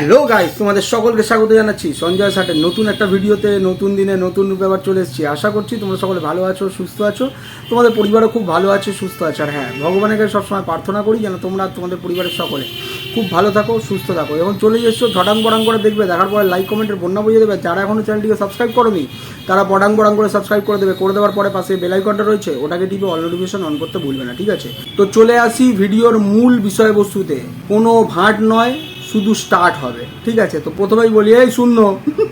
Hello guys, তোমাদের সকলকে স্বাগত জানাচ্ছি। সঞ্জয় সাটের নতুন একটা ভিডিওতে, নতুন দিনে নতুন আবার চলে এসেছি। আশা করছি তোমরা সকলে ভালো আছো, সুস্থ আছো। তোমাদের পরিবারও খুব ভালো আছে, সুস্থ আছে। আর হ্যাঁ ভগবানের কাছে সবসময় প্রার্থনা করি যেন তোমরা তোমাদের পরিবারের সকলে খুব ভালো থাকো, সুস্থ থাকো। এবং চলে এসছো ঝটাং বড়াং করে দেখবে। দেখার পরে লাইক কমেন্টের বন্যা বুঝিয়ে দেবে। যারা এখনও চ্যানেলটিকে সাবস্ক্রাইব করোনি, তারা বড়াং বড়াং করে সাবস্ক্রাইব করে দেবে। করে দেওয়ার পরে পাশে বেল আইকনটা রয়েছে, ওটাকে টিপে অল নোটিফিকেশন অন করতে ভুলবে না, ঠিক আছে? তো চলে আসি ভিডিওর মূল বিষয়বস্তুতে। কোনো ভাট নয় শুধু স্টার্ট হবে, ঠিক আছে? তো প্রথমেই বলি, এই, শূন্য।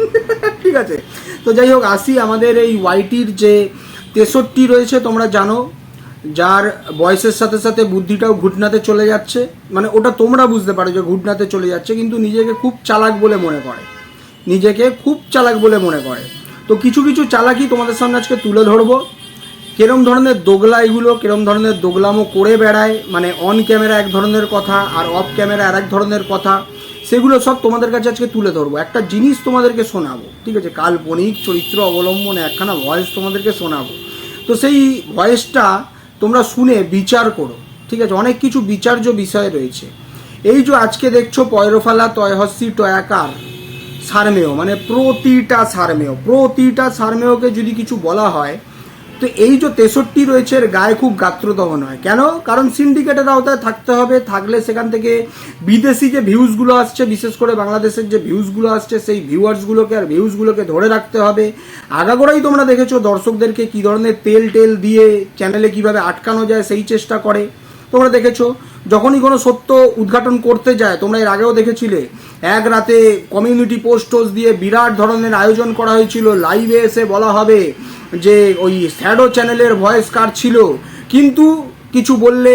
ঠিক আছে? তো যাই হোক, আসি আমাদের এই ওয়াইটির যে তেষট্টি রয়েছে, তোমরা জানো, যার বয়সের সাথে সাথে বুদ্ধিটাও ঘুটনাতে চলে যাচ্ছে। মানে ওটা তোমরা বুঝতে পারো যে ঘুটনাতে চলে যাচ্ছে, কিন্তু নিজেকে খুব চালাক বলে মনে করে। নিজেকে খুব চালাক বলে মনে করে। তো কিছু কিছু চালাকি তোমাদের সামনে আজকে তুলে ধরবো। কিরম ধরনের দোগলা এগুলো, কিরম ধরনের দোগলামো করে বেড়ায় মানে অন ক্যামেরা এক ধরনের কথা আর অফ ক্যামেরা আর এক ধরনের কথা, সেগুলো সব তোমাদের কাছে আজকে তুলে ধরবো। একটা জিনিস তোমাদেরকে শোনাবো, ঠিক আছে? কাল্পনিক চরিত্র অবলম্বনে, একখানা ভয়েস তোমাদেরকে শোনাবো। তো সেই ভয়েসটা তোমরা শুনে বিচার করো, ঠিক আছে? অনেক কিছু বিচার্য বিষয় রয়েছে। এই যে আজকে দেখছ পয়রফালা তয়হস্যি টয়াকার, সারমেয় মানে প্রতিটা সারমেয়, প্রতিটা সারমেয়কে যদি কিছু বলা হয় তো এই যে তেষট্টি রয়েছে, এর গায়ে খুব গাত্রদহ নয় কেন? কারণ সিন্ডিকেটের আওতায় থাকতে হবে, থাকলে সেখান থেকে বিদেশি যে ভিউজগুলো আসছে, বিশেষ করে বাংলাদেশের যে ভিউজগুলো আসছে, সেই ভিউয়ার্সগুলোকে আর ভিউজগুলোকে ধরে রাখতে হবে। আগাগোড়াই তোমরা দেখেছ দর্শকদেরকে কী ধরনের তেল টেল দিয়ে চ্যানেলে কীভাবে আটকানো যায়, সেই চেষ্টা করে। তোমরা দেখেছ যখনই কোনো সত্য উদ্ঘাটন করতে যায়, তোমরা এর আগেও দেখেছিলে। এক রাতে কমিউনিটি পোস্ট দিয়ে বিরাট ধরনের আয়োজন করা হয়েছিল। লাইভে এসে বলা হবে যে, ওই শ্যাডো চ্যানেলের ভয়েস কার ছিল। কিন্তু কিছু বললে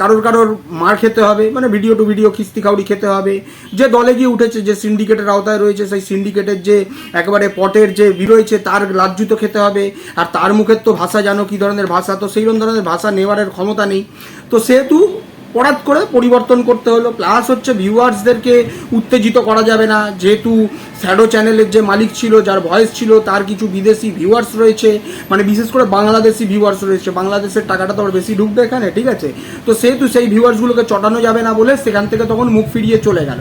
কারোর কারোর মার খেতে হবে মানে ভিডিও টু ভিডিও খিস্তি খাউড়ি খেতে হবে। যে দলে গিয়ে উঠেছে, যে সিন্ডিকেটের আওতায় রয়েছে, সেই সিন্ডিকেটের যে একেবারে পটের যে রয়েছে, তার লাজ্জুত খেতে হবে। আর তার মুখের তো ভাষা জানো কী ধরনের ভাষা, তো সেই ধরনের ভাষা নেওয়ারের ক্ষমতা নেই। তো সেহেতু হঠাৎ করে পরিবর্তন করতে হলো। প্লাস হচ্ছে ভিউয়ার্সদেরকে উত্তেজিত করা যাবে না। যেহেতু শ্যাডো চ্যানেলের যে মালিক ছিল, যার ভয়েস ছিল, তার কিছু বিদেশি ভিউয়ার্স রয়েছে। মানে বিশেষ করে বাংলাদেশি ভিউয়ার্স রয়েছে। বাংলাদেশের টাকাটা তো বেশি ঢুকবে এখানে, ঠিক আছে? তো সেহেতু সেই ভিউয়ার্সগুলোকে চটানো যাবে না বলে সেখান থেকে তখন মুখ ফিরিয়ে চলে গেল।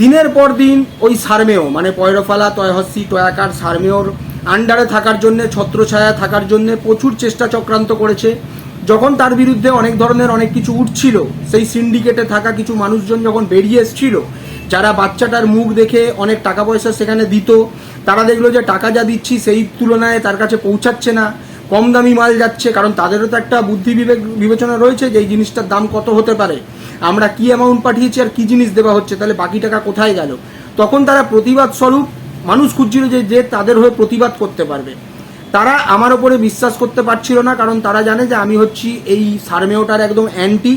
দিনের পর দিন ওই সারমেয় মানে পয়রফালা তয়হস্যি টয়াকার সারমেয়র আন্ডারে থাকার জন্যে, ছত্রছায়া থাকার জন্যে প্রচুর চেষ্টা চক্রান্ত করেছে। যখন তার বিরুদ্ধে অনেক ধরনের অনেক কিছু উঠছিল, সেই সিন্ডিকেটে থাকা কিছু মানুষজন যখন বেরিয়ে এসছিল, যারা বাচ্চাটার মুখ দেখে অনেক টাকা পয়সা সেখানে দিত, তারা দেখল যে টাকা যা দিচ্ছি সেই তুলনায় তার কাছে পৌঁছাচ্ছে না, কম দামি মাল যাচ্ছে, কারণ তাদেরও তো একটা বুদ্ধি বিবেক, বিবেচনা রয়েছে যে এই জিনিসটার দাম কত হতে পারে। আমরা কি অ্যামাউন্ট পাঠিয়েছি আর কি জিনিস দেওয়া হচ্ছে, তাহলে বাকি টাকা কোথায় গেল? তখন তারা প্রতিবাদ স্বরূপ মানুষ খুঁজছিল যে যে তাদের হয়ে প্রতিবাদ করতে পারবে। তারা আমার ওপরে বিশ্বাস করতে পারছিল না, কারণ তারা জানে যে আমি হচ্ছি এই সারমেওটার একদম অ্যান্টি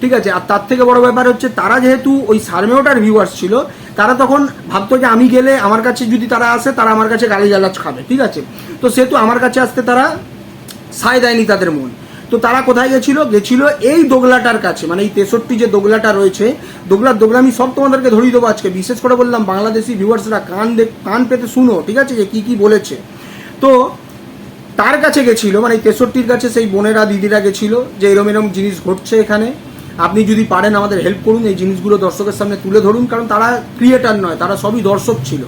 ঠিক আছে? আর তার থেকে বড় ব্যাপার হচ্ছে তারা যেহেতু ওই সারমেওটার ভিউয়ার্স ছিল, তারা তখন ভাবতো যে আমি গেলে আমার কাছে যদি তারা আসে, তারা আমার কাছে গালি জ্বালাচ খাবে, ঠিক আছে? তো সেহেতু আমার কাছে আসতে তারা সায় দেয়নি তাদের মন। তো তারা কোথায় গেছিল? গেছিল এই দোগলাটার কাছে মানে এই তেষট্টি যে দোগলাটা রয়েছে, দোগলার দোগলামি সব তোমাদেরকে ধরিয়ে দেবো আজকে। বিশেষ করে বললাম বাংলাদেশি ভিউয়ার্সরা কান কান পেতে শুনো, ঠিক আছে? যে কি কি বলেছে। তো তার কাছে গেছিল মানে তেষট্টির কাছে সেই বোনেরা, দিদিরা গেছিল যে এরম এরম জিনিস ঘটছে এখানে। আপনি যদি পারেন আমাদের হেল্প করুন, এই জিনিসগুলো দর্শকের সামনে তুলে ধরুন, কারণ তারা ক্রিয়েটার নয়, তারা সবই দর্শক ছিল।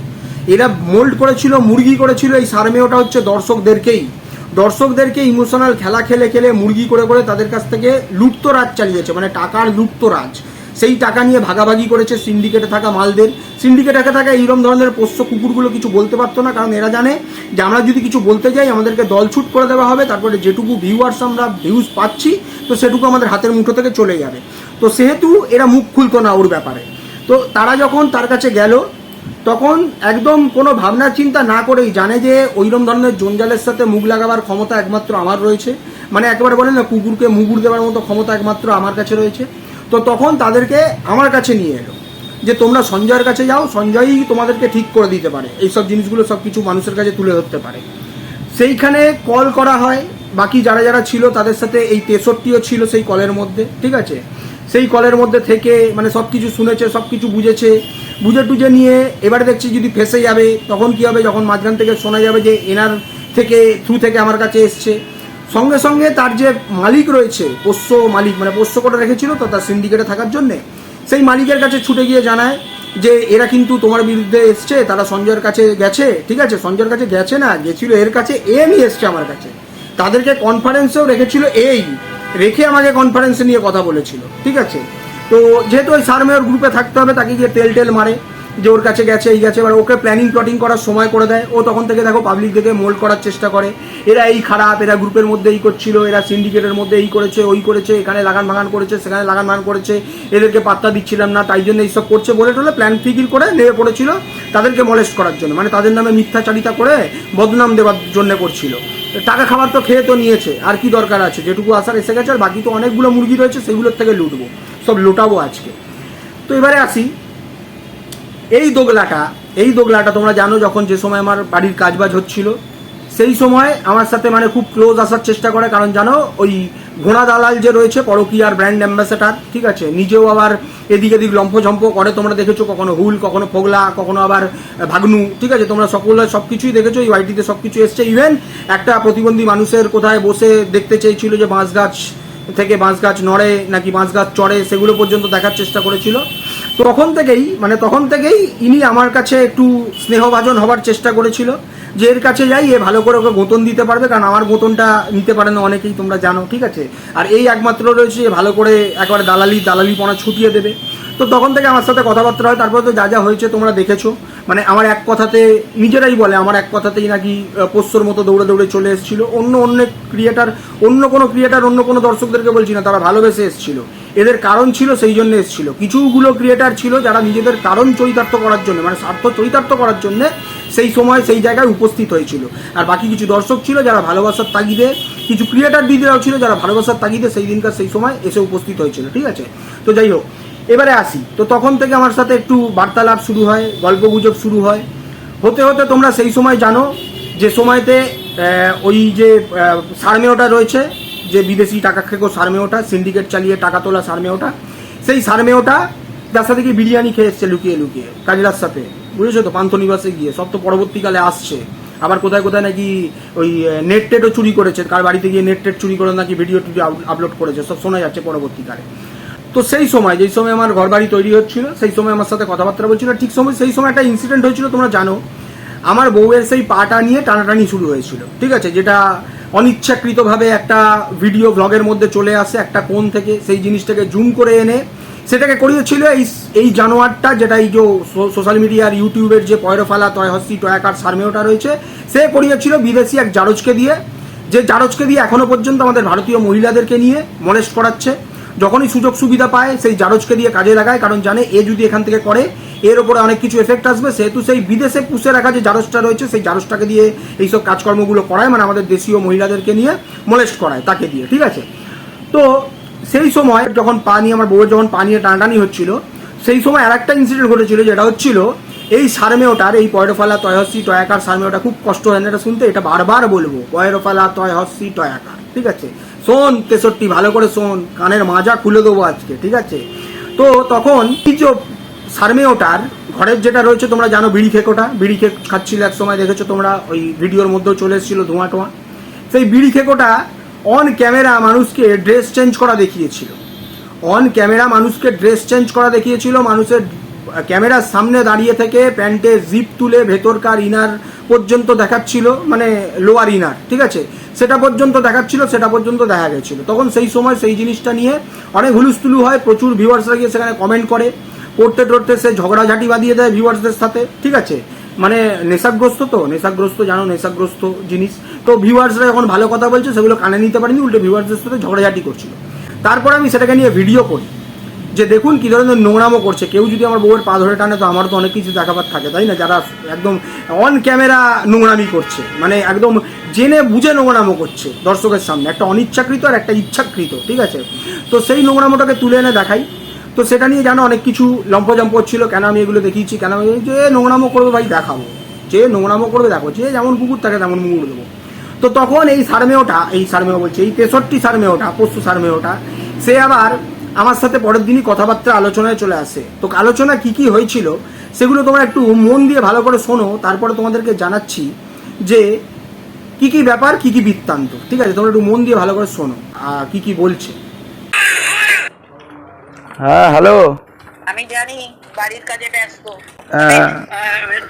এরা মোল্ড করেছিল, মুরগি করেছিল, এই সারমেয়টা হচ্ছে দর্শকদেরকেই। দর্শকদেরকে ইমোশনাল খেলা খেলে খেলে মুরগি করে করে তাদের কাছ থেকে লুপ্তরাজ চালিয়েছে মানে টাকার লুপ্তরাজ। সেই টাকা নিয়ে ভাগাভাগি করেছে সিন্ডিকেটে থাকা মালদের। সিন্ডিকেটে থাকা এইরকম ধরনের পোষ্য কুকুরগুলো কিছু বলতে পারতো না, কারণ এরা জানে যে আমরা যদি কিছু বলতে যাই, আমাদেরকে দলছুট করে দেওয়া হবে, তারপরে যেটুকু ভিউয়ার্স আমরা ভিউজ পাচ্ছি, তো সেটুকু আমাদের হাতের মুঠো থেকে চলে যাবে। তো সেহেতু এরা মুখ খুলতো না ওর ব্যাপারে। তো তারা যখন তার কাছে গেল, তখন একদম কোনো ভাবনা চিন্তা না করেই জানে যে ওইরকম ধরনের জঞ্জালের সাথে মুখ লাগাবার ক্ষমতা একমাত্র আমার রয়েছে। মানে একবার বলে না, কুকুরকে মুগুর দেওয়ার মতো ক্ষমতা একমাত্র আমার কাছে রয়েছে। তো তখন তাদেরকে আমার কাছে নিয়ে এলো, যে তোমরা সঞ্জয়ের কাছে যাও, সঞ্জয়ই তোমাদেরকে ঠিক করে দিতে পারে। এইসব জিনিসগুলো সব কিছু মানুষের কাছে তুলে ধরতে পারে। সেইখানে কল করা হয়, বাকি যারা যারা ছিল তাদের সাথে এই তেষট্টিও ছিল সেই কলের মধ্যে, ঠিক আছে? সেই কলের মধ্যে থেকে মানে সব কিছু শুনেছে, সব কিছু বুঝেছে। বুঝে টুঝে নিয়ে এবারে দেখছি যদি ফেসে যাবে, তখন কি হবে? যখন মাঝখান থেকে শোনা যাবে যে এনার থেকে থ্রু থেকে আমার কাছে এসছে। সঙ্গে সঙ্গে তার যে মালিক রয়েছে, পোষ্য মালিক মানে পোষ্য করে রেখেছিল, তো তার সিন্ডিকেটে থাকার জন্যে, সেই মালিকের কাছে ছুটে গিয়ে জানায় যে, এরা কিন্তু তোমার বিরুদ্ধে এসছে, তারা সঞ্জয়ের কাছে গেছে, ঠিক আছে? সঞ্জয়ের কাছে গেছে না, গেছিল এর কাছে এ নিয়ে এসছে আমার কাছে। তাদেরকে কনফারেন্সেও রেখেছিল এই, রেখে আমাকে কনফারেন্সে নিয়ে কথা বলেছিল, ঠিক আছে? তো যেহেতু ওই সারমেয়র গ্রুপে থাকতে হবে, তাকে গিয়ে তেল টেল মারে। যে ওর কাছে গেছে, এই গেছে, এবার ওকে প্ল্যানিং প্লটিং করার সময় করে দেয়। ও তখন থেকে দেখো পাবলিক দেখে মোল্ড করার চেষ্টা করে। এরা এই খারাপ, এরা গ্রুপের মধ্যে এই করছিল, এরা সিন্ডিকেটের মধ্যে এই করেছে, ওই করেছে, এখানে লাগান ভাগান করেছে, সেখানে লাগান ভাগান করেছে, এদেরকে পাত্তা দিচ্ছিলাম না, তাই জন্য এইসব করছে বলে টলে প্ল্যান ফিকির করে নেমে পড়েছিল তাদেরকে মলেস্ট করার জন্য। মানে তাদের নামে মিথ্যাচারিতা করে বদনাম দেওয়ার জন্য করছিল। টাকা খাবার তো খেয়ে তো নিয়েছে, আর কি দরকার আছে? যেটুকু আসার এসে গেছে, আর বাকি তো অনেকগুলো মুরগি রয়েছে, সেগুলোর থেকে লুটবো। সব লুটাবো আজকে। তো এবারে আসি। এই দোগলাটা এই দোগলাটা তোমরা জানো যখন যে সময় আমার বাড়ির কাজবাজ হচ্ছিল, সেই সময় আমার সাথে মানে খুব ক্লোজ আসার চেষ্টা করে, কারণ জানো ওই ঘোড়া দালাল যে রয়েছে, পরকিয়ার ব্র্যান্ড অ্যাম্বাসেডার ঠিক আছে? নিজেও আবার এদিক এদিক লম্ফঝম্প করে, তোমরা দেখেছ কখনো হুল, কখনো ফোগলা, কখনো আবার ভাগনু, ঠিক আছে? তোমরা সকলে সব কিছুই দেখেছ, এই ওয়াইটিতে সব কিছু এসছে। ইভেন একটা প্রতিবন্ধী মানুষের কোথায় বসে দেখতে চেয়েছিল যে বাঁশ গাছ থেকে বাঁশ গাছ নড়ে, নাকি বাঁশ গাছ চড়ে, সেগুলো পর্যন্ত দেখার চেষ্টা করেছিল। তখন থেকেই মানে তখন থেকেই ইনি আমার কাছে একটু স্নেহভাজন হবার চেষ্টা করেছিল, যে এর কাছে যাই, এ ভালো করে ওকে গোতন দিতে পারবে, কারণ আমার গোতনটা নিতে পারে না অনেকেই, তোমরা জানো, ঠিক আছে? আর এই একমাত্র রয়েছে ভালো করে একবার দালালি দালালি পড়া ছুটিয়ে দেবে। তো তখন থেকে আমার সাথে কথাবার্তা হয়, তারপরে তো যা যা হয়েছে তোমরা দেখেছ। মানে আমার এক কথাতে, নিজেরাই বলে, আমার এক কথাতেই নাকি পোষ্যর মতো দৌড়ে দৌড়ে চলে এসেছিল। অন্য অন্য ক্রিয়েটার, অন্য কোনো ক্রিয়েটার, অন্য কোনো দর্শকদেরকে বলছি না, তারা ভালোবেসে এসেছিল। এদের কারণ ছিল সেই জন্য এসেছিল। কিছুগুলো ক্রিয়েটার ছিল যারা নিজেদের কারণ চরিতার্থ করার জন্য মানে স্বার্থ চরিতার্থ করার জন্য সেই সময় সেই জায়গায় উপস্থিত হয়েছিল। আর বাকি কিছু দর্শক ছিল যারা ভালোবাসার তাগিদে, কিছু ক্রিয়েটার দিদিরাও ছিল যারা ভালোবাসার তাগিদে সেই দিনকার সেই সময় এসে উপস্থিত হয়েছিল, ঠিক আছে? তো যাই হোক এবারে আসি। তো তখন থেকে আমার সাথে একটু বার্তালাপ শুরু হয় গল্প গুজব শুরু হয়। হতে হতে তোমরা সেই সময় জানো যে সময়তে ওই যে আহ, সারমেয়টা রয়েছে যে বিদেশি টাকা খেকো সারমেয়টা সিন্ডিকেট চালিয়ে টাকা তোলা সারমেয়টা সেই সারমেয়টা তার সাথে কি বিরিয়ানি খেয়ে এসছে লুকিয়ে লুকিয়ে কাজলার সাথে। বুঝেছ তো? পান্থনিবাসে গিয়ে সব তো পরবর্তীকালে আসছে। আবার কোথায় কোথায় নাকি ওই নেট টেটও চুরি করেছে কার বাড়িতে গিয়ে নেট টেট চুরি করে নাকি ভিডিও টিডিও আপলোড করেছে সব শোনা যাচ্ছে পরবর্তীকালে। তো সেই সময়, যেই সময় আমার ঘর বাড়ি তৈরি হচ্ছিল, সেই সময় আমার সাথে কথাবার্তা বলছিল। ঠিক সময়, সেই সময় একটা ইনসিডেন্ট হয়েছিল, তোমরা জানো। আমার বউয়ের সেই পাটা নিয়ে টানাটানি শুরু হয়েছিল, ঠিক আছে? যেটা অনিচ্ছাকৃতভাবে একটা ভিডিও ব্লগের মধ্যে চলে আসে, একটা কোণ থেকে সেই জিনিসটাকে জুম করে এনে সেটাকে করিয়েছিল এই এই জানোয়ারটা, যেটা এই যে সোশ্যাল মিডিয়ার ইউটিউবের যে পয়রফালা তয়হস্তি টয়াকার, সারমেয়টা রয়েছে, সে করিয়েছিল বিদেশি এক জারজকে দিয়ে, যে জারজকে দিয়ে এখনও পর্যন্ত আমাদের ভারতীয় মহিলাদেরকে নিয়ে মলেস্ট করাচ্ছে। যখনই সুযোগ সুবিধা পায়, সেই জারজকে দিয়ে কাজে লাগায়, কারণ জানে এ যদি এখান থেকে করে, এর ওপরে অনেক কিছু এফেক্ট আসবে। সেহেতু সেই বিদেশে পুষে রাখা যে জারজটা রয়েছে, সেই জারজটাকে দিয়ে এইসব কাজকর্মগুলো করায় মানে আমাদের দেশীয় মহিলাদেরকে নিয়ে মোলেস্ট করায়, তাকে দিয়ে, ঠিক আছে? তো সেই সময় যখন পা নিয়ে, আমার বউয়ের যখন পা নিয়ে টানাটানি হচ্ছিল, সেই সময় আর একটা ইনসিডেন্ট ঘটেছিল, যেটা হচ্ছিল, এই সারমেওটার, এই পয়রফালা তয়হস্যি টয়াকার সারমেওটা খুব কষ্ট হয় না, এটা শুনতে, এটা বারবার বলব, পয়রফালা তয়হস্যি টয়াকার ঠিক আছে? শোন, তেষট্টি, ভালো করে শোন, কানের মাজা খুলে দেবো আজকে, ঠিক আছে? তো তখন এই যে সারমেওটার ঘরের যেটা রয়েছে, তোমরা জানো বিড়ি খেকোটা, বিড়ি খেক খাচ্ছিল এক সময়, দেখেছ তোমরা, ওই ভিডিওর মধ্যেও চলে এসেছিল ধোঁয়া টোয়া। সেই বিড়ি খেকোটা অন ক্যামেরা মানুষকে ড্রেস চেঞ্জ করা দেখিয়েছিল। অন ক্যামেরা মানুষকে ড্রেস চেঞ্জ করা দেখিয়েছিল, মানুষের ক্যামেরার সামনে দাঁড়িয়ে থেকে প্যান্টে জিপ তুলে ভেতরকার ইনার পর্যন্ত দেখাচ্ছিল মানে লোয়ার ইনার, ঠিক আছে? সেটা পর্যন্ত দেখাচ্ছিল, সেটা পর্যন্ত দেখা গেছিল। তখন সেই সময় সেই জিনিসটা নিয়ে অনেক হুলুস্থুলু হয়, প্রচুর ভিউয়ার্সরা গিয়ে সেখানে কমেন্ট করে। পড়তে টড়তে সে ঝগড়াঝাটি বাঁধিয়ে দেয় ভিউয়ার্সদের সাথে, ঠিক আছে? মানে নেশাগ্রস্ত তো, নেশাগ্রস্ত জানো, নেশাগ্রস্ত জিনিস। তো ভিউয়ার্সরা যখন ভালো কথা বলছে, সেগুলো কানে নিতে পারিনি, উল্টে ভিউয়ার্সদের সাথে ঝগড়াঝাটি করছিল। তারপর আমি সেটাকে নিয়ে ভিডিও করি। যে দেখুন কি ধরনের নোংরামো করছে। কেউ যদি আমার বউয়ের পা ধরে টানে, তো আমার তো অনেক কিছু দেখাবার থাকে, তাই না? যারা একদম অন ক্যামেরা নোংরামি করছে মানে একদম জেনে বুঝে নোংরামো করছে দর্শকের সামনে। একটা অনিচ্ছাকৃত আর একটা ইচ্ছাকৃত, ঠিক আছে? তো সেই নোংরামোটাকে তুলে এনে দেখাই। তো সেটা নিয়ে জানো, অনেক কিছু লম্পজম্প হচ্ছিল। কেন আমি এগুলো দেখিয়েছি? কেন আমি যে নোংরামো করবে ভাই, দেখাবো। যে নোংরামো করবে দেখো যে যেমন কুকুর থাকে, তেমন মুগুর দেবো। তো তখন এই সারমেয়টা, এই সারমেয় বলছে, এই তেষট্টি সারমেয়টা, পশু সারমেয়টা, সে আবার আমার সাথে পরের দিনই কথাবার্তা আলোচনায় চলে আসে। তো আলোচনা কি কি হয়েছিল সেগুলো তোমরা একটু মন দিয়ে ভালো করে শোনো তারপরে তোমাদেরকে জানাচ্ছি যে কি কি ব্যাপার কি কি বৃত্তান্ত। ঠিক আছে তোমরা একটু মন দিয়ে ভালো করে শোনো আর কি কি বলছে। হ্যাঁ হ্যালো। আমি জানি বাড়ির কাজে ব্যস্ত। হ্যাঁ।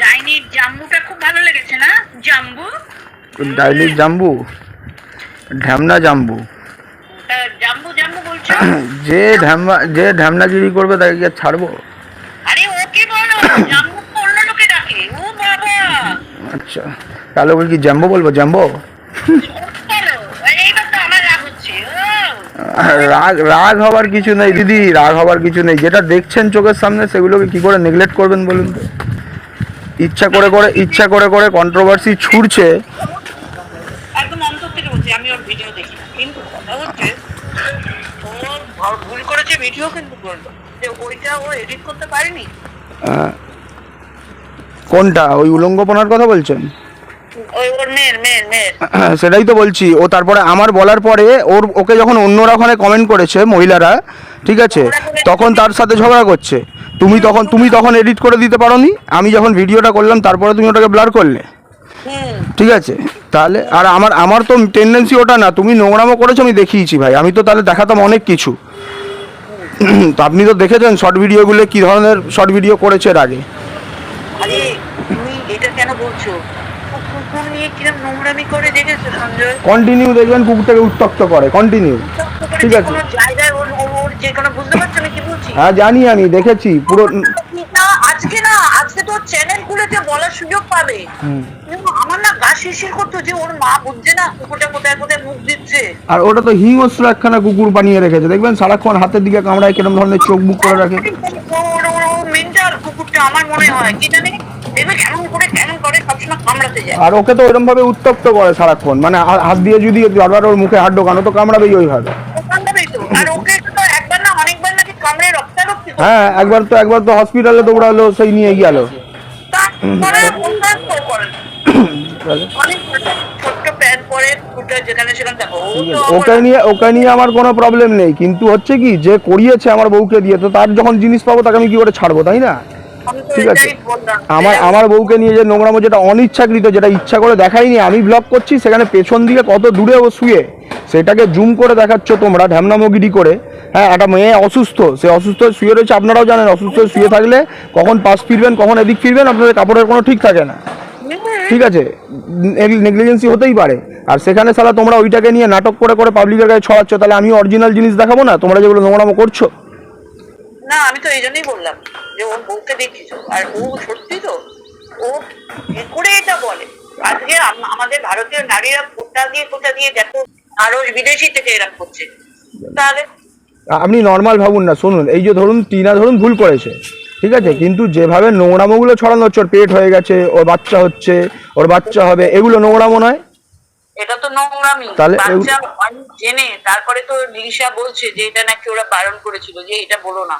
ডাইনির জাম্বুটা খুব ভালো লেগেছে না? জাম্বু? ডাইলিক জাম্বু? ঢ্যামনা জাম্বু তা জাম্বু জাম্বু বলছো যে ঢ্যামনা যে ঢ্যামনাগিরি করবে তাকে কি ছাড়বো? আরে ওকে বলো জাম্বু অন্য লোকে ডাকে ও বাবা। আচ্ছা তাহলে ওকে কি জ্যাম্বো বলব? আমার রাগ রাগ রাগ হবার কিছু নেই দিদি রাগ হবার কিছু নেই। যেটা দেখছেন চোখের সামনে সেগুলোকে কি করে নেগলেক্ট করবেন বলুন তো? ইচ্ছা করে করে ইচ্ছা করে করে কন্ট্রোভার্সি ছুটছে একদম অন্তর থেকে বলছি আমি ওর ভিডিও দেখি না। কিন্তু কথা হচ্ছে ও ভ- ভুল করেছে ভিডিও কিন্তু করল। যে ওইটা ও এডিট করতে পারেনি? কোনটা? ওই উলঙ্গপনার কথা বলছেন? সেটাই তো বলছি। ও তারপরে আমার বলার পরে ওর ওকে যখন অন্যরা ওখানে কমেন্ট করেছে মহিলারা ঠিক আছে? তখন তার সাথে ঝগড়া করছে। তুমি তখন তুমি তখন এডিট করে দিতে পারোনি? আমি যখন ভিডিওটা করলাম তারপরে তুমি ওটাকে ব্লার করলে? ঠিক আছে? তাহলে আর আমার আমার তো টেন্ডেন্সি ওটা না। তুমি নোংরামো করেছ আমি দেখিয়েছি ভাই। আমি তো তাহলে দেখাতাম অনেক কিছু। তো আপনি তো দেখেছেন শর্ট ভিডিওগুলো কী ধরনের শর্ট ভিডিও করেছে এর আগে? আরে তুমি এটা কেন বলছো? কুকুর নিয়ে কিরম নোংরামি করে দেখেছ সঞ্জয়? কন্টিনিউ দেখবেন কুকুরটাকে উত্তক্ত করে কন্টিনিউ ঠিক আছে। জায়গায় ওর ওর- ওর যে কোনো বুঝতে পারছ কি বলছি? হ্যাঁ জানি আমি দেখেছি পুরো না আজকে না আজকে তো চ্যানেল খুলেছে বলার সুযোগ পাবে। হুম। আমার না গা শিরশির করতো যে ওর মা বুঝছে না কুকুরটা কোথায় কোথায় মুখ দিচ্ছে। আর ওটা তো হিংস্র একখানা কুকুর বানিয়ে রেখেছে। দেখবেন সারাক্ষণ হাতের দিকে কামড়ায় কিরম ধরনের চোখ মুখ করে রাখে। মেন্টাল কুকুরটা আমার মনে হয় কি জানি? আর ওকে তো ওইরকম ভাবে উত্তপ্ত করে সারাক্ষণ। মানে হাত দিয়ে যদি বারবার ওর মুখে হাত ঢোকানো তো কামড়াবেই ওইভাবে। হ্যাঁ একবার তো একবার তো হসপিটালে দৌড়ালো সেই নিয়ে গেল। ওকে নিয়ে ওকে নিয়ে আমার কোনো প্রবলেম নেই। কিন্তু হচ্ছে কি যে করিয়েছে আমার বউকে দিয়ে তো তার যখন জিনিস পাবো তাকে আমি কি করে ছাড়বো তাই না? ঠিক আছে। আমার আমার বউকে নিয়ে যে নোংরামো যেটা অনিচ্ছাকৃত যেটা ইচ্ছা করে দেখাইনি আমি ব্লগ করছি সেখানে পেছন দিকে কত দূরে ও শুয়ে সেটাকে জুম করে দেখাচ্ছ তোমরা ঢ্যামনামগিরি করে। হ্যাঁ একটা মেয়ে অসুস্থ সে অসুস্থ শুয়ে রয়েছে আপনারাও জানেন অসুস্থ হয়ে শুয়ে থাকলে কখন পাশ ফিরবেন কখন এদিক ফিরবেন আপনাদের কাপড়ের কোনো ঠিক থাকে না। ঠিক আছে নেগলিজেন্সি হতেই পারে। আর সেখানে সালা তোমরা ওইটাকে নিয়ে নাটক করে করে পাবলিকের কাছে ছড়াচ্ছ তাহলে আমি অরিজিনাল জিনিস দেখাবো না? তোমরা যেগুলো নোংরামো করছ? না আমি তো এই জন্যই বললাম যে ওর বউকে দেখিছো। আর ও সত্যি তো ও কি করে এটা বলে। আজকে আমাদের ভারতীয় নারীরা কোটা দিয়ে কোটা দিয়ে দেখো আরও বিদেশি থেকে এরকম করছে। তাহলে আপনি নর্মাল ভাবুন না শুনুন এই যে ধরুন টিনা ধরুন ভুল করেছে। ঠিক আছে? কিন্তু যেভাবে নোংরামোগুলো ছড়ানো হচ্ছে ওর পেট হয়ে গেছে ওর বাচ্চা হচ্ছে ওর বাচ্চা হবে এগুলো নোংরামো নয়? এটা তো নোংরামি। তাহলে জেনে তারপরে তো নিশা বলছে যে এটা নাকি ওরা বারণ করেছিল যে এটা বলো না।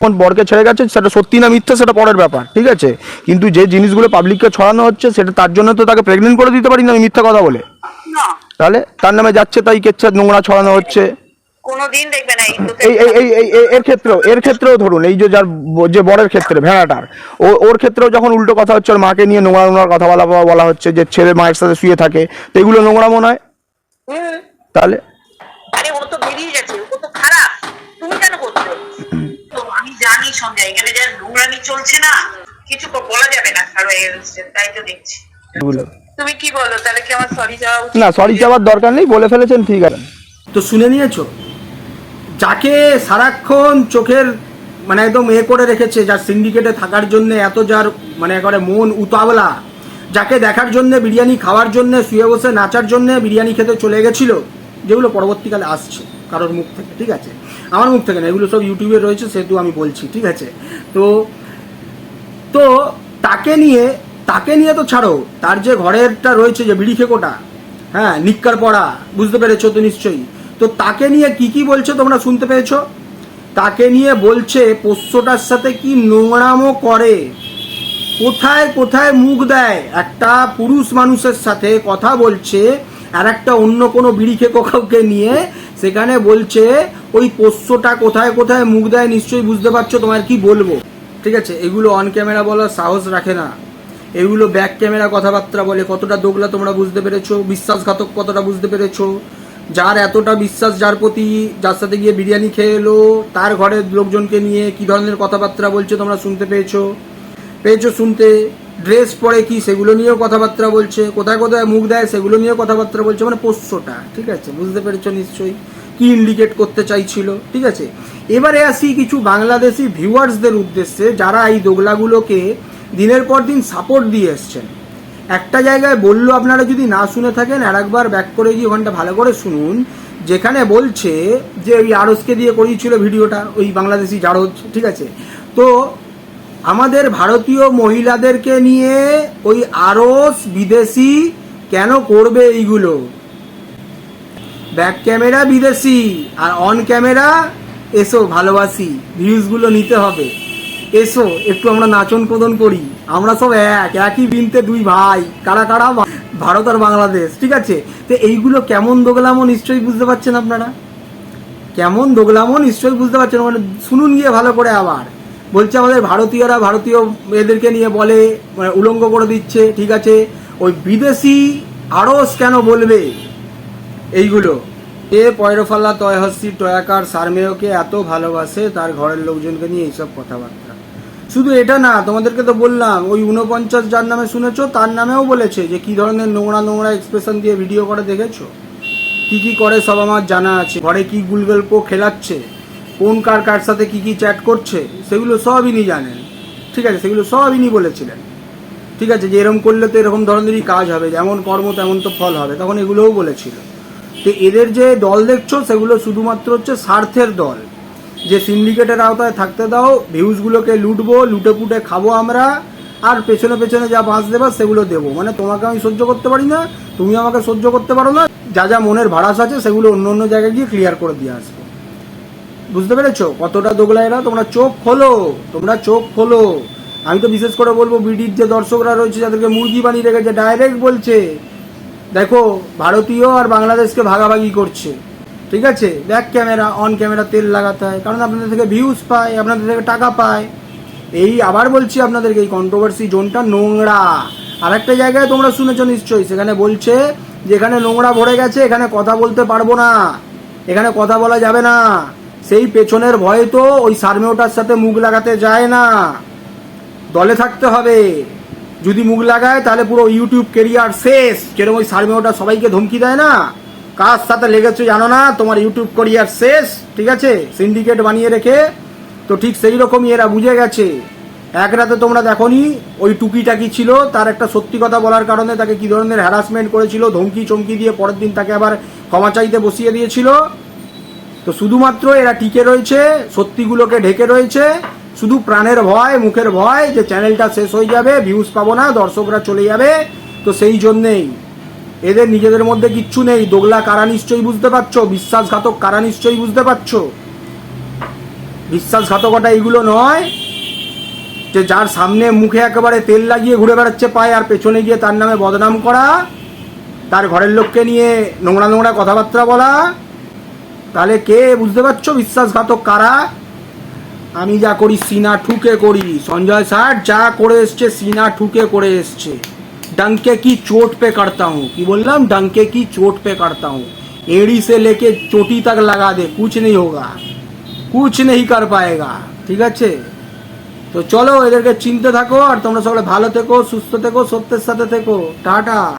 এখন বরকে ছেড়ে গেছে সেটা সত্যি না মিথ্যা সেটা পরের ব্যাপার ঠিক আছে? কিন্তু যে জিনিসগুলো পাবলিককে ছড়ানো হচ্ছে সেটা তার জন্য তো তাকে প্রেগনেন্ট করে দিতে পারি না আমি মিথ্যা কথা বলে। না। তাহলে তার নামে যাচ্ছে তাই কেচ্ছে নোংরা ছড়ানো হচ্ছে। কোনোদিন দেখবে না এই এই এই এই এই- এই- এর ক্ষেত্রেও এর ক্ষেত্রেও ধরুন এই যে যার যে বরের ক্ষেত্রে ভেড়াটার ও ওর ক্ষেত্রেও যখন উল্টো কথা হচ্ছে ওর মাকে নিয়ে নোংরা নোংরা কথা বলা বলা হচ্ছে যে ছেলে মায়ের সাথে শুয়ে থাকে তো এগুলো নোংরা মনে হয় তাহলে? আরে ও তো বেরিয়ে গেছে ও তো খারাপ। তুমি কেন করছ? তো আমি জানি সঞ্জয় এখানে যা নোংরামি চলছে না কিছু বলা যাবে না কারও এগেনস্টে তাই তো দেখছি। তুমি কি বলো? তাহলে কি আমার সরি যাওয়া না সরি যাওয়ার দরকার নেই বলে ফেলেছেন ঠিক আছে। তো শুনে নিয়েছো? যাকে সারাক্ষণ চোখের মানে একদম এ করে রেখেছে যার সিন্ডিকেটে থাকার জন্য এত যার মানে একবারে মন উতাবলা, যাকে দেখার জন্য, বিরিয়ানি খাওয়ার জন্য, শুয়ে বসে নাচার জন্য বিরিয়ানি খেতে চলে গেছিল, যেগুলো পরবর্তীকালে আসছে কারোর মুখ থেকে, ঠিক আছে? আমার মুখ থেকে না, এগুলো সব ইউটিউবে রয়েছে, সেহেতু আমি বলছি, ঠিক আছে? তো তো তাকে নিয়ে তাকে নিয়ে তো ছাড়ো, তার যে ঘরেরটা রয়েছে যে বিড়ি খেকোটা হ্যাঁ নিক্কার পড়া, বুঝতে পেরেছ তো নিশ্চয়ই? তো তাকে নিয়ে কি কি বলছে তোমরা শুনতে পেয়েছ? তাকে নিয়ে বলছে, পোষ্যটার সাথে কি নোংরামো করে? কোথায় কোথায় মুখ দেয়? একটা পুরুষ মানুষের সাথে কথা বলছে, আর একটা অন্য কোনো বিড়ি খেকো কাউকে নিয়ে, সেখানে বলছে, ওই পোষ্যটা কোথায় কোথায় মুখ দেয় নিশ্চয়ই বুঝতে পারছ তোমার কি বলব? ঠিক আছে, এগুলো অন ক্যামেরা বলার সাহস রাখে না। এগুলো ব্যাক ক্যামেরা কথাবার্তা বলে কতটা দোগলা তোমরা বুঝতে পেরেছ, বিশ্বাসঘাতক কতটা বুঝতে পেরেছ? যার এতটা বিশ্বাস, যার প্রতি যার সাথে গিয়ে বিরিয়ানি খেয়ে এলো, তার ঘরের লোকজনকে নিয়ে কি ধরনের কথাবার্তা বলছে তোমরা শুনতে পেয়েছ? পেয়েছ শুনতে? ড্রেস পরে কি সেগুলো নিয়েও কথাবার্তা বলছে? কোথায় কোথায় মুখ দেয় সেগুলো নিয়েও কথাবার্তা বলছে? মানে পোষ্যটা, ঠিক আছে? বুঝতে পেরেছ নিশ্চয়ই কি ইন্ডিকেট করতে চাইছিল, ঠিক আছে? এবারে আসি কিছু বাংলাদেশি ভিউয়ার্সদের উদ্দেশ্যে, যারা এই দোগলাগুলোকে দিনের পর দিন সাপোর্ট দিয়ে এসছেন। একটা জায়গায় বলল আপনারা যদি না শুনে থাকেন আর একবার ব্যাক করে গিয়ে ওখানটা ভালো করে শুনুন, যেখানে বলছে যে ওই আরসকে দিয়ে করিয়েছিল ভিডিওটা, ওই বাংলাদেশি জারজ, ঠিক আছে? তো আমাদের ভারতীয় মহিলাদেরকে নিয়ে ওই আরস বিদেশি কেন করবে এইগুলো? ব্যাক ক্যামেরা বিদেশি, আর অন ক্যামেরা এসো ভালোবাসি ভিউজগুলো নিতে হবে। এসো, একটু আমরা নাচন প্রদন করি। আমরা সব এক, একই বিনতে দুই ভাই। কারা কারা? ভারত আর বাংলাদেশ, ঠিক আছে? তো এইগুলো কেমন দোগলামো নিশ্চয়ই বুঝতে পারছেন আপনারা? কেমন দোগলামো নিশ্চয়ই বুঝতে পারছেন? মানে শুনুন গিয়ে ভালো করে আবার। বলছে আমাদের ভারতীয়রা ভারতীয় এদেরকে নিয়ে বলে মানে উলঙ্গ করে দিচ্ছে, ঠিক আছে? ওই বিদেশি আরস কেন বলবে? এইগুলো। এ পয়রফাল্লা তয়হস্তি টয়াকার সারমেয়কে এত ভালোবাসে, তার ঘরের লোকজনকে নিয়ে এইসব কথাবার্তা। শুধু এটা না, তোমাদেরকে তো বললাম, ওই উনপঞ্চাশ যার নামে শুনেছো, তার নামেও বলেছে যে কি ধরনের নোংরা নোংরা এক্সপ্রেশন দিয়ে ভিডিও করে দেখেছ? কি কি করে সব আমার জানা আছে। ঘরে কি গুলগল্প খেলাচ্ছে? কোন কার কার সাথে কি কি চ্যাট করছে? সেগুলো সব ইনি জানেন। ঠিক আছে, সেগুলো সব ইনি বলেছিলেন। ঠিক আছে, যে এরকম করলে তো এরকম ধরনেরই কাজ হবে, যেমন কর্ম তেমন তো ফল হবে, তখন এগুলোও বলেছিল। তো এদের যে দল দেখছ, সেগুলো শুধুমাত্র হচ্ছে স্বার্থের দল। যে সিন্ডিকেটের আওতায় থাকতে দাও ভিউজগুলোকে লুটবো লুটে পুটে খাব আমরা, আর পেছনে পেছনে যা বাঁশ দেবা সেগুলো দেবো। মানে তোমাকে আমি সহ্য করতে পারি না, তুমি আমাকে সহ্য করতে পারো না, যা যা মনের ভাড়াস আছে সেগুলো অন্য অন্য জায়গায় গিয়ে ক্লিয়ার করে দিয়ে আসব। বুঝতে পেরেছ? কতটা দোগলা এরা? তোমরা চোখ খোলো, তোমরা চোখ খোলো। আমি তো বিশেষ করে বলব বিডির যে দর্শকরা রয়েছে, যাদেরকে মুরগি বানিয়ে রেখেছে ডাইরেক্ট বলছে, দেখো, ভারতীয় আর বাংলাদেশকে ভাগাভাগি করছে। ঠিক আছে? ব্যাক ক্যামেরা অন ক্যামেরা তেল লাগাতে হয়। কারণ আপনাদের থেকে ভিউজ পায়, আপনাদের থেকে টাকা পায়। এই আবার বলছি আপনাদেরকে, এই কন্ট্রোভার্সি জোনটা নোংরা। আর একটা জায়গায় তোমরা শুনেছো নিশ্চয়ই, সেখানে বলছে যে এখানে নোংরা ভরে গেছে, এখানে কথা বলতে পারব না। এখানে কথা বলা যাবে না। সেই পেছনের ভয়ে তো ওই সার্মেওটার সাথে মুখ লাগাতে যায় না। দলে থাকতে হবে। যদি মুখ লাগায়, তাহলে পুরো ইউটিউব কেরিয়ার শেষ। যেরকম ওই সার্মেওটা সবাইকে ধমকি দেয় না? কার সাথে লেগেছে জানো না? তোমার ইউটিউব কেরিয়ার শেষ, ঠিক আছে? সিন্ডিকেট বানিয়ে রেখে, তো ঠিক সেই রকমই এরা বুঝে গেছে। এক রাতে তোমরা দেখনি, ওই টুকিটাকি ছিল? তার একটা সত্যি কথা বলার কারণে তাকে কি ধরনের হ্যারাসমেন্ট করেছিল? ধমকি চমকি দিয়ে পরের দিন তাকে আবার ক্ষমা চাইতে বসিয়ে দিয়েছিল। তো শুধুমাত্র এরা টিকে রয়েছে, সত্যিগুলোকে ঢেকে রয়েছে, শুধু প্রাণের ভয়, মুখের ভয় যে চ্যানেলটা শেষ হয়ে যাবে ভিউজ পাবো না, দর্শকরা চলে যাবে, তো সেই জন্যেই। এদের নিজেদের মধ্যে কিচ্ছু নেই। দোগলা কারা নিশ্চয়ই বুঝতে পারছ? বিশ্বাসঘাতক কারা নিশ্চয়ই বুঝতে পারছ? বিশ্বাসঘাতকতা এইগুলো নয় যে যার সামনে মুখে একেবারে তেল লাগিয়ে ঘুরে বেড়াচ্ছে পায় আর পেছনে গিয়ে তার নামে বদনাম করা, তার ঘরের লোককে নিয়ে নোংরা নোংরা কথাবার্তা বলা, তাহলে কে বুঝতে পারছ বিশ্বাসঘাতক কারা? আমি যা করি সিনা ঠুকে করি। সঞ্জয় স্যার যা করে এসছে, সিনা ঠুকে করে এসছে। डंके की चोट पे करता हूँ কি বললাম डंके की चोट पे करता हूँ एड़ी से लेके चोटी तक लगा दे कुछ नहीं होगा कुछ नहीं कर पाएगा ঠিক আছে তো চলো এদেরকে চিনতে থাকো আর তোমরা সকলে ভালো থেকো সুস্থ থেকো সত্যের সাথে থেকো টাটা